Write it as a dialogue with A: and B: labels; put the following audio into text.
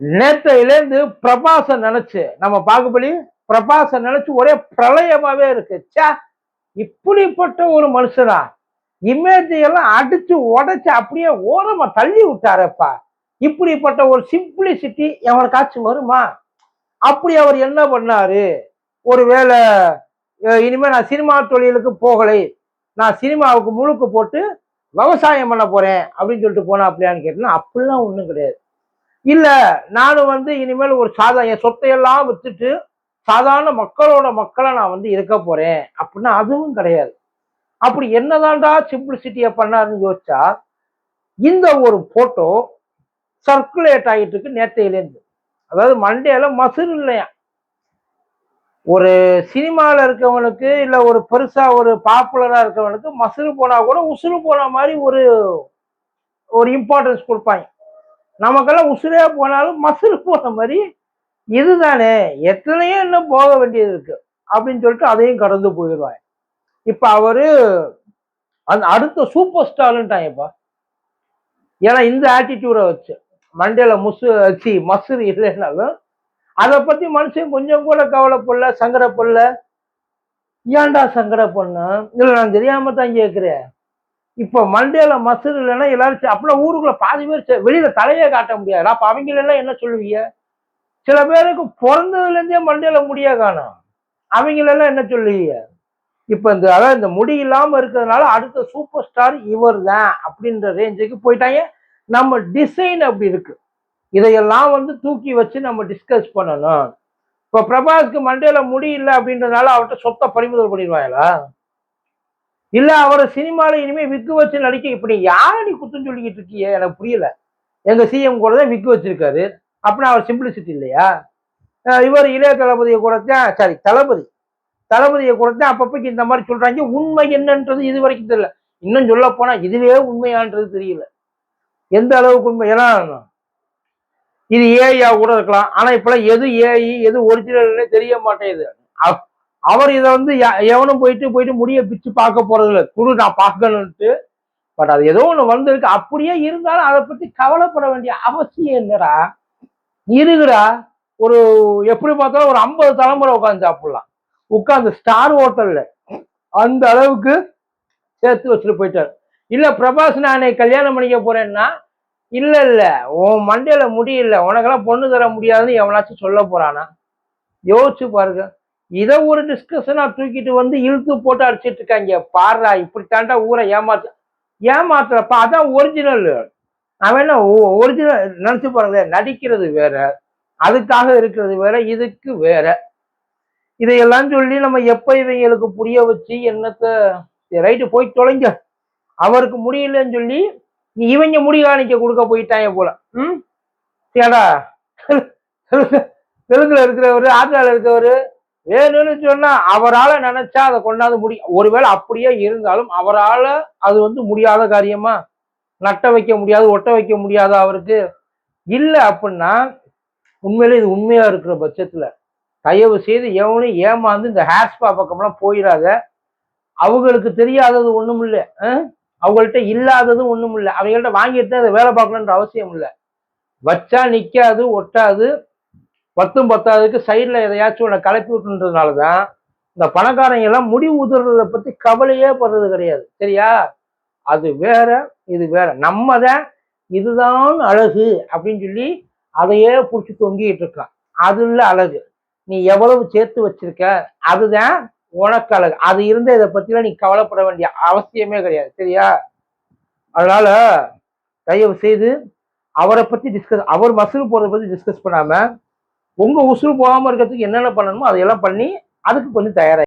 A: நேற்றையிலேருந்து பிரபாச நினைச்சு நம்ம பாகுபலி பிரபாச நினைச்சு ஒரே பிரளயமாவே இருக்கு. ச்சே இப்படிப்பட்ட ஒரு மனுஷனா? இமேஜையெல்லாம் எல்லாம் அடிச்சு உடைச்சு அப்படியே ஓரமா தள்ளி விட்டாரப்பா. இப்படிப்பட்ட ஒரு சிம்பிளிசிட்டி எவனுக்காச்சும் வருமா? அப்படி அவர் என்ன பண்ணாரு? ஒருவேளை இனிமே நான் சினிமா தொழிலுக்கு போகலை. நான் சினிமாவுக்கு முழுக்க போட்டு விவசாயம் பண்ண போறேன் அப்படின்னு சொல்லிட்டு போனா அப்படியான்னு கேட்டேன்னா அப்படிலாம் ஒன்றும் கிடையாது. இல்ல நானும் வந்து இனிமேல் ஒரு சாதா என் சொத்தையெல்லாம் வித்துட்டு சாதாரண மக்களோட மக்களை நான் வந்து இருக்க போறேன் அப்படின்னா அதுவும் கிடையாது. அப்படி என்னதான்டா சிம்பிளிசிட்டியை பண்ணாருன்னு யோசிச்சா இந்த ஒரு போட்டோ சர்க்குலேட் ஆகிட்டு இருக்கு நேற்றையிலேருந்து அதாவது மண்டேல மசுறு இல்லையா ஒரு சினிமாவில் இருக்கவனுக்கு இல்லை ஒரு பெருசாக ஒரு பாப்புலராக இருக்கவனுக்கு மசுறு போனால் கூட உசுறு போன மாதிரி ஒரு ஒரு இம்பார்ட்டன்ஸ் கொடுப்பாங்க. நமக்கெல்லாம் உசுரே போனாலும் மசுறு போன மாதிரி இதுதானே எத்தனையோ இன்னும் போக வேண்டியது இருக்கு அப்படின்னு சொல்லிட்டு அதையும் கடந்து போயிடுவாங்க. இப்போ அவரு அந்த அடுத்த சூப்பர் ஸ்டார்ன்ட்டாங்கப்பா. ஏன்னா இந்த ஆட்டிடியூடை வச்சு மண்டையில் முசு சி மசுறு இல்லைன்னாலும் அதை பற்றி மனுஷன் கொஞ்சம் கூட கவலைப்படல சங்கடப்படல. ஏன்டா சங்கடப்படணும்? இல்லை நான் தெரியாம தான் கேட்குறேன் இப்போ மண்டேல மசூர் இல்லைன்னா எல்லாரும் அப்படின்னா ஊருக்குள்ள பாதி பேர் வெளியில தலையே காட்ட முடியாது. அப்ப அவங்களெல்லாம் என்ன சொல்லுவீங்க? சில பேருக்கு பிறந்ததுல இருந்தே மண்டேல முடிய காணும். அவங்களெல்லாம் என்ன சொல்லுவீங்க? இப்ப இந்த அதாவது இந்த முடி இல்லாம இருக்கிறதுனால அடுத்த சூப்பர் ஸ்டார் இவர் தான் அப்படின்ற ரேஞ்சுக்கு போயிட்டாங்க. நம்ம டிசைன் அப்படி இருக்கு. இதையெல்லாம் வந்து தூக்கி வச்சு நம்ம டிஸ்கஸ் பண்ணணும். இப்போ பிரபாஸ்க்கு மண்டேல முடியல அப்படின்றதுனால அவர்கிட்ட சொத்தை பறிமுதல் பண்ணிடுவாங்களா? இல்ல அவரை சினிமாவில இனிமே விக்கு வச்சு நடிக்க இப்படி யாரை நீ குத்தம் சொல்லிக்கிட்டு இருக்கியே? எனக்கு புரியல. எங்க சிஎம் கூட தான் விக்கு வச்சிருக்காரு. அப்படின்னா அவர் சிம்பிளிசிட்டி இல்லையா? இவர் இளைய தளபதியை கூட தான் சாரி தளபதி. தளபதியை கூட தான் அப்பப்பக்கு இந்த மாதிரி சொல்றாங்க. உண்மை என்னன்றது இது வரைக்கும் தெரியல. இன்னும் சொல்ல போனா இதுவே உண்மையான்றது தெரியல. எந்த அளவுக்கு உண்மை? ஏன்னா இது ஏஐயா கூட இருக்கலாம். ஆனா இப்பெல்லாம் எது ஏஐ எது ஒரிஜினல்னே தெரிய மாட்டேங்குது. அவர் இதை வந்து எவனும் போயிட்டு போயிட்டு முடிய பிச்சு பார்க்க போறது இல்லை குரு நான் பார்க்கணுன்ட்டு பட் அது ஏதோ ஒண்ணு வந்திருக்கு. அப்படியே இருந்தாலும் அதை பத்தி கவலைப்பட வேண்டிய அவசியம் என்னடா இருக்குடா ஒரு எப்படி பார்த்தாலும் ஒரு ஐம்பது தலைமுறை உட்காந்து சாப்பிடலாம். உட்காந்து ஸ்டார் ஹோட்டல்ல. அந்த அளவுக்கு சேர்த்து வச்சுட்டு போயிட்டார். இல்ல பிரபாஸ் நானே கல்யாணம் பண்ணிக்க போறேன்னா இல்ல இல்ல. உன் மண்டையில முடியல உனக்கெல்லாம் பொண்ணு தர முடியாதுன்னு எவனாச்சும் சொல்ல போறானா? யோசிச்சு பாருங்க. இதை ஒரு டிஸ்கஷனா தூக்கிட்டு வந்து இழுத்து போட்டு அடிச்சிட்டு இருக்காங்க. பாருடா இப்படி தாண்டா ஊரை ஏமாத்து ஏமாத்துறப்ப அதான் ஒரிஜினல் அவன் என்ன ஒரிஜினல் நினைச்சு பாருங்களேன் நடிக்கிறது வேற அதுக்காக இருக்கிறது வேற இதுக்கு வேற. இதையெல்லாம் சொல்லி நம்ம எப்ப இவங்களுக்கு புரிய வச்சு என்னத்தை ரைட்டு போய் தொலைங்க. அவருக்கு முடியலன்னு சொல்லி நீ இவங்க முடி காணிக்க கொடுக்க போயிட்டாங்க போல. ம்? ஏடா தெலுங்குல இருக்கிறவரு ஆந்திரால இருக்கிறவரு வேணும்னு சொன்னா அவரால நினைச்சா அதை கொண்டாந்து முடி ஒருவேளை அப்படியே இருந்தாலும் அவரால அது வந்து முடியாத காரியமா? நட்ட வைக்க முடியாது ஒட்ட வைக்க முடியாது அவருக்கு? இல்லை அப்படின்னா உண்மையிலே இது உண்மையா இருக்கிற பட்சத்துல தயவு செய்து எவனும் ஏமாந்து இந்த ஹேர் ஸ்பா பக்கம்லாம் போயிடாத. அவங்களுக்கு தெரியாதது ஒண்ணும் இல்லை. அவங்கள்ட்ட இல்லாததும் ஒண்ணும் இல்லை. அவங்கள்ட்ட வாங்கிட்டு அதை வேலை பார்க்கணுன்ற அவசியம் இல்லை. வச்சா நிக்காது ஒட்டாது. பத்தும் பத்தாவதுக்கு சைடில் எதையாச்சும் ஒன்று கலப்பி விட்டுன்றதுனால தான் இந்த பணக்காரங்க எல்லாம் முடி உதிர்றதை பற்றி கவலையே படுறது கிடையாது. சரியா? அது வேற இது வேற. நம்ம தான் இதுதான் அழகு அப்படின்னு சொல்லி அதையே பிடிச்சி தொங்கிட்டு இருக்கான். அது இல்லை அழகு. நீ எவ்வளவு சேர்த்து வச்சிருக்க அதுதான் உனக்கு அழகு. அது இருந்த இதை பற்றிலாம் நீ கவலைப்பட வேண்டிய அவசியமே கிடையாது. சரியா? அதனால தயவு செய்து அவரை பற்றி டிஸ்கஸ் அவர் மசூல் போகிறத பற்றி டிஸ்கஸ் பண்ணாமல் உங்க உசுறு போகாமல் இருக்கிறதுக்கு என்னென்ன பண்ணணுமோ அதையெல்லாம் பண்ணி அதுக்கு கொஞ்சம் தயாராக